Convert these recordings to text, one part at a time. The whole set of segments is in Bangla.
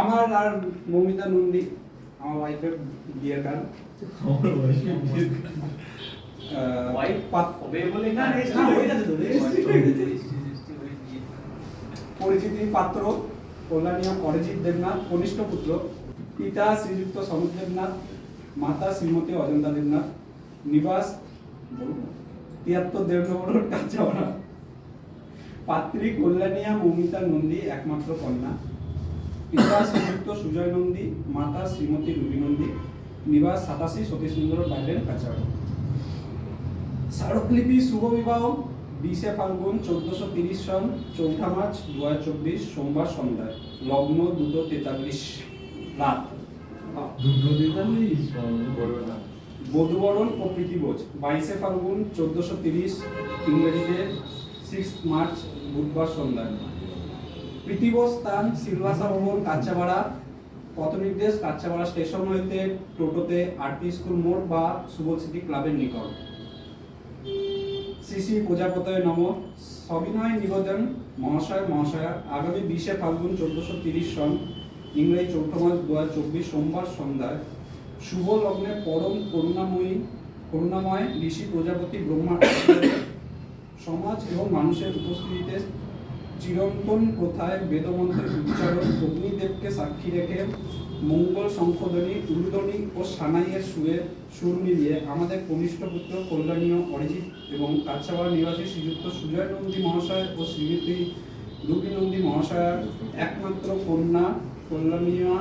আমার আর মমিতা নন্দী আমার ওয়াইফের বিয়ের registry হয়ে। পরিচিতি পাত্র কল্যাণীয় অরিজিৎ দেবনাথ কনিষ্ঠ পুত্র পিতা শ্রীযুক্ত সমুদ দেবনাথ মাতা শ্রীমতী অজন্তা দেবনাথ নিবাস তিয়াত্তর দেড় নম্বর কাঁচাওড়া পাত্রী কল্যাণিয়া মমিতা নন্দী একমাত্র কন্যা। পিতা শ্রীযুক্ত সুজয় নন্দী মাতা শ্রীমতী রুবি নন্দী নিবাস সাতাশি সতীশ সুন্দর বাইরের কাঁচাওড়া স্মারকলিপি শুভ বিবাহ বিশে ফাল্গুন চোদ্দশো তিরিশ সন চৌঠা মার্চ দু হাজার চব্বিশ সোমবার সন্ধ্যায়। লগ্ন দুটো তেতাল্লিশ রাত। বধুবরণ ও প্রীতিভোজ বাইশে ফাল্গুন চোদ্দশো তিরিশ ইংরেজিতে সিক্স মার্চ বুধবার সন্ধ্যায়। প্রীতিভোজ স্থান সিলভাসা ভবন কাঁচাপাড়া পথ নির্দেশ কাঁচাপাড়া স্টেশন হইতে টোটোতে আরটি স্কুল মোড় বা শুভস্মৃতি ক্লাবের নিকট। শ্রী শ্রী প্রজাপতয় নম। সবিনয় নিবেদন, মহাশয়, মহাশয়া, আগামী বিশে ফাল্গুন চোদ্দশো তিরিশ সন, ইংরেজি চৌঠা মাস দু চব্বিশ সোমবার সন্ধ্যায়। শুভ লগ্নে পরম করুণাময়ী, করুণাময় ঋষি প্রজাপতি ব্রহ্মা সমাজ এবং মানুষের উপস্থিতিতে চিরন্তন প্রথায় বেদমন্ত্রের উচ্চারণ অগ্নিদেবকে সাক্ষী রেখে মঙ্গল সংশোধনী উলুধ্বনি ও সানাইয়ের সুরে সুর মিলিয়ে আমাদের কনিষ্ঠ পুত্র কল্যাণীয় অরিজিৎ এবং কাছাওয়ার নিবাসী শ্রীযুক্ত সুজয় নন্দী মহাশয় ও শ্রীমতী রূপী নন্দী মহাশয়ার একমাত্র কন্যা কল্যাণীয়া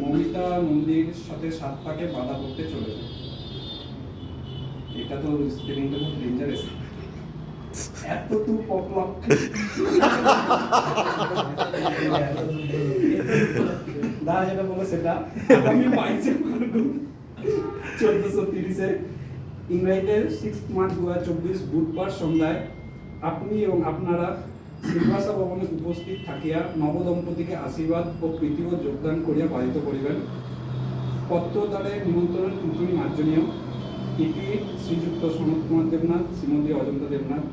মমিতা নন্দীর সাথে সাত পাকে বাধা করতে চলেছে। এটা তো স্পেলিংটা খুব ডেঞ্জারাস এত তু পকলক দা যেটা বলে সেটা আমি বাইশে ফাল্গুন চোদ্দশো তিরিশে ইংরেজিতে সিক্স মার্চ দু হাজার চব্বিশ বুধবার সন্ধ্যায় আপনি এবং আপনারা শ্রীনিবাসা ভবনে উপস্থিত থাকিয়া নবদম্পতিকে আশীর্বাদ ও প্রীতি ও যোগদান করিয়া পালিত করিবেন পত্র দ্বারে নিমন্ত্রণ কিন্তু মার্জনীয় ইতি শ্রীযুক্ত সনৎ কুমার দেবনাথ শ্রীমতী অজন্তা দেবনাথ।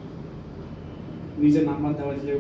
নিজের নাম্বার দেওয়া হিসেবে